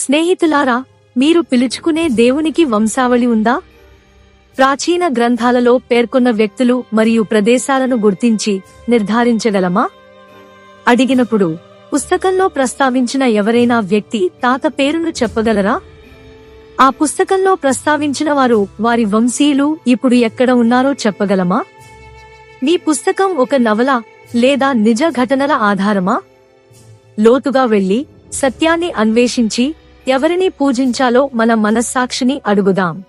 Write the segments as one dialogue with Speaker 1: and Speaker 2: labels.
Speaker 1: స్నేహితులారా మీరు పిలుచుకునే దేవునికి వంశావళి ఉందా? ప్రాచీన గ్రంథాలలో పేర్కొన్న వ్యక్తులు మరియు ప్రదేశాలను గుర్తించి నిర్ధారించగలమా? అడిగినప్పుడు పుస్తకంలో ప్రస్తావించిన ఎవరైనా వ్యక్తి తాత పేరును చెప్పగలరా? ఆ పుస్తకంలో ప్రస్తావించిన వారు వారి వంశీయులు ఇప్పుడు ఎక్కడ ఉన్నారో చెప్పగలమా? మీ పుస్తకం ఒక నవల లేదా నిజ ఘటనల ఆధారమా? లోతుగా వెళ్ళి సత్యాన్ని అన్వేషించి ఎవరిని పూజించాలో మన మనస్సాక్షిని అడుగుదాం.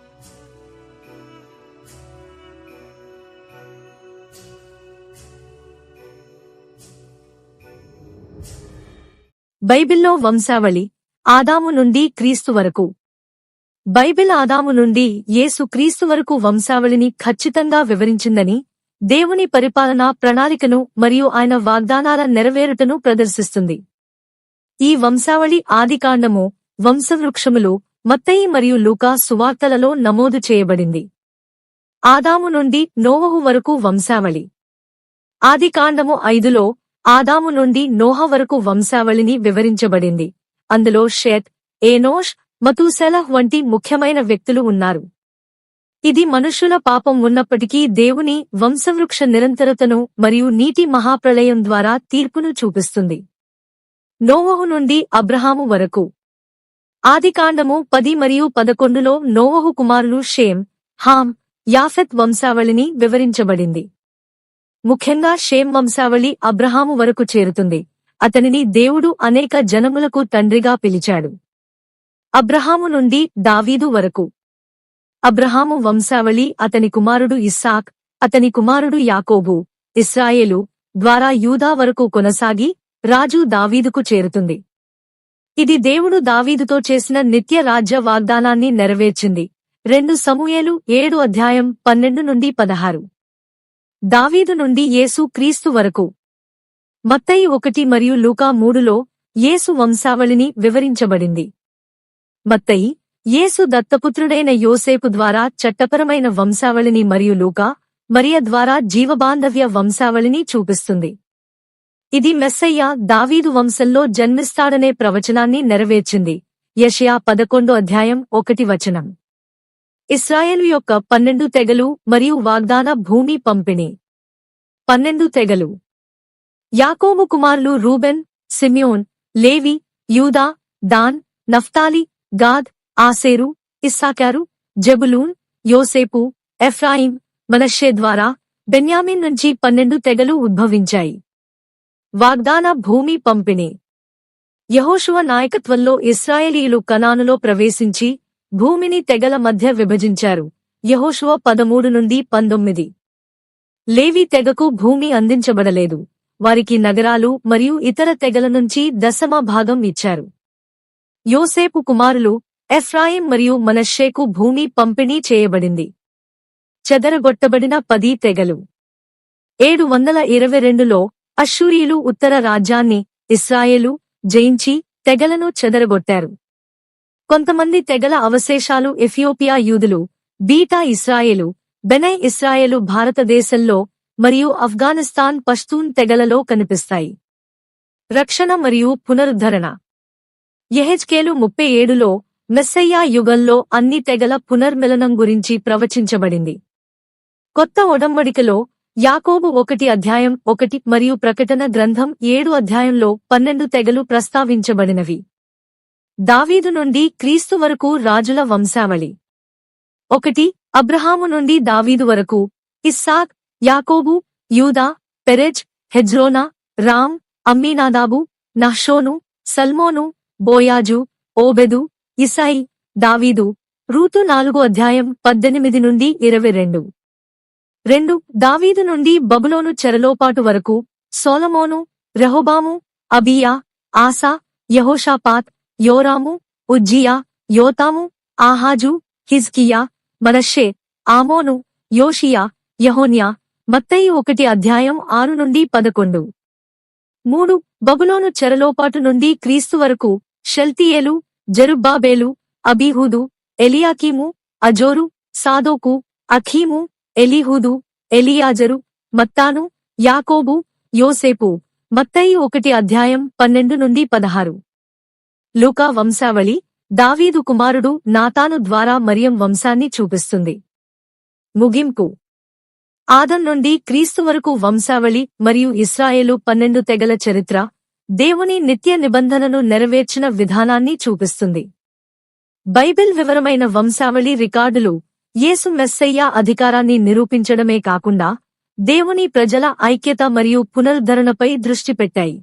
Speaker 1: బైబిల్లో వంశావళి ఆదాము నుండి క్రీస్తు వరకు. బైబిల్ ఆదాము నుండి యేసు క్రీస్తు వరకు వంశావళిని ఖచ్చితంగా వివరించిందని దేవుని పరిపాలనా ప్రణాళికను మరియు ఆయన వాగ్దానాల నెరవేరుటను ప్రదర్శిస్తుంది. ఈ వంశావళి ఆదికాండము వంశవృక్షములు మత్తయి మరియు లూకా సువార్తలలో నమోదు చేయబడింది. ఆదాము నుండి నోవహు వరకు వంశావళి. ఆదికాండము ఐదులో ఆదాము నుండి నోహ వరకు వంశావళిని వివరించబడింది. అందులో షేత్ ఏనోష్ మతూసెలహ్ వంటి ముఖ్యమైన వ్యక్తులు ఉన్నారు. ఇది మనుషుల పాపం ఉన్నప్పటికీ దేవుని వంశవృక్ష నిరంతరతను మరియు నీటి మహాప్రళయం ద్వారా తీర్పును చూపిస్తుంది. నోవహు నుండి అబ్రహాము వరకు. ఆదికాండము పది మరియు పదకొండులో నోవహు కుమారులు షేమ్ హామ్ యాఫెత్ వంశావళిని వివరించబడింది. ముఖ్యంగా షేమ్ వంశావళి అబ్రహాము వరకు చేరుతుంది. అతనిని దేవుడు అనేక జనములకు తండ్రిగా పిలిచాడు. అబ్రహాము నుండి దావీదు వరకు. అబ్రహాము వంశావళి అతని కుమారుడు ఇస్సాక్ అతని కుమారుడు యాకోబు ఇస్రాయేలు ద్వారా యూదా వరకు కొనసాగి రాజు దావీదుకు చేరుతుంది. ఇది దేవుడు దావీదుతో చేసిన నిత్య రాజ్య వాగ్దానాన్ని నెరవేర్చింది. రెండు సమూయేలు ఏడు అధ్యాయం పన్నెండు నుండి పదహారు. దావీదు నుండి యేసు క్రీస్తు వరకు. మత్తయి ఒకటి మరియు లూకా మూడులో యేసు వంశావళిని వివరించబడింది. మత్తయి యేసు దత్తపుత్రుడైన యోసేపు ద్వారా చట్టపరమైన వంశావళిని మరియు లూకా మరియ ద్వారా జీవబాంధవ్య వంశావళిని చూపిస్తుంది. ఇది మెస్సయ్య దావీదు వంశంలో జన్మిస్తాడనే ప్రవచనాన్ని నెరవేర్చింది. యషయా పదకొండో అధ్యాయం ఒకటి వచనం. ఇస్రాయేలు యొక్క పన్నెండు తెగలు మరియు వాగ్దాన భూమి పంపిణీ. పన్నెండు తెగలు. యాకోము కుమారులు రూబెన్ సిమ్యోన్ లేవి యూదా Dan Naphtali Gad Asher Issachar Zebulun యోసేపు ఎఫ్రాయిం మనషే ద్వారా బెన్యామిన్ నుంచి పన్నెండు తెగలు ఉద్భవించాయి. వాగ్దాన భూమి పంపిణీ. యహోశువ నాయకత్వంలో ఇస్రాయేలీయులు కనానులో ప్రవేశించి భూమిని తెగల మధ్య విభజించారు. యహోషువ పదమూడు నుండి పంతొమ్మిది. లేవి తెగకు భూమి అందించబడలేదు. వారికి నగరాలు మరియు ఇతర తెగల నుంచి దశమ భాగం ఇచ్చారు. యోసేపు కుమారులు ఎఫ్రాయిం మరియు మనషేకు భూమి పంపిణీ చేయబడింది. చెదరగొట్టబడిన పది తెగలు. ఏడు వందల ఇరవై రెండులో అశ్షూరియులు ఉత్తర రాజ్యాన్ని ఇస్రాయేలు జయించి తెగలను చెదరగొట్టారు. కొంతమంది తెగల అవశేషాలు ఎఫియోపియా యూదులు బీటా ఇస్రాయేలు బెనై ఇస్రాయేలు భారతదేశంలో మరియు ఆఫ్ఘనిస్తాన్ పష్తూన్ తెగలలో కనిపిస్తాయి. రక్షణ మరియు పునరుద్ధరణ. యెహెజ్కేలు ముప్పై ఏడులో మెస్సయ్యా యుగంలో అన్ని తెగల పునర్మిలనం గురించి ప్రవచించబడింది. కొత్త ఒడంబడికలో యాకోబు ఒకటి అధ్యాయం ఒకటి మరియు ప్రకటన గ్రంథం ఏడు అధ్యాయంలో పన్నెండు తెగలు ప్రస్తావించబడినవి. దావీదు నుండి క్రీస్తు వరకు రాజుల వంశావళి. ఒకటి అబ్రహాము నుండి దావీదు వరకు ఇస్సాక్ యాకోబు యూదా Perez హెజ్రోనా Ram Amminadab Nahshon Salmon Boaz Obed Isai దావీదు. రూతు నాలుగు అధ్యాయం పద్దెనిమిది నుండి ఇరవై రెండు. రెండు దావీదు నుండి బబులోను చెరలోపాటు వరకు సోలమోను రెహోబాము అబియా ఆసా యహోషాపాత్ యోరాము ఉజ్జియా యోతాము ఆహాజు హిజ్కియా మనషే ఆమోను యోషియా యహోన్యా మత్తయి ఒకటి అధ్యాయం ఆరు నుండి పదకొండు. మూడు బబులోను చెరలోపాటు నుండి క్రీస్తు వరకు షెల్తియేలు జరుబ్బాబేలు అబీహుదు ఎలియాకీము అజోరు సాదోకు అఖీము ఎలీహూదు ఎలియాజరు మత్తాను యాకోబు యోసేపు. మత్తయి ఒకటి అధ్యాయం పన్నెండు నుండి పదహారు. లూకా వంశావళి దావీదు కుమారుడు నాతాను ద్వారా మరియం వంశాన్ని చూపిస్తుంది. ముగింపు. ఆదం నుండి క్రీస్తు వరకు వంశావళి మరియు ఇస్రాయేలు పన్నెండు తెగల చరిత్ర దేవుని నిత్య నిబంధనను నెరవేర్చిన విధానాన్ని చూపిస్తుంది. బైబిల్ వివరమైన వంశావళి రికార్డులు యేసు మెస్సయ్య అధికారాన్ని నిరూపించడమే కాకుండా దేవుని ప్రజల ఐక్యత మరియు పునరుద్ధరణపై దృష్టి పెట్టాయి.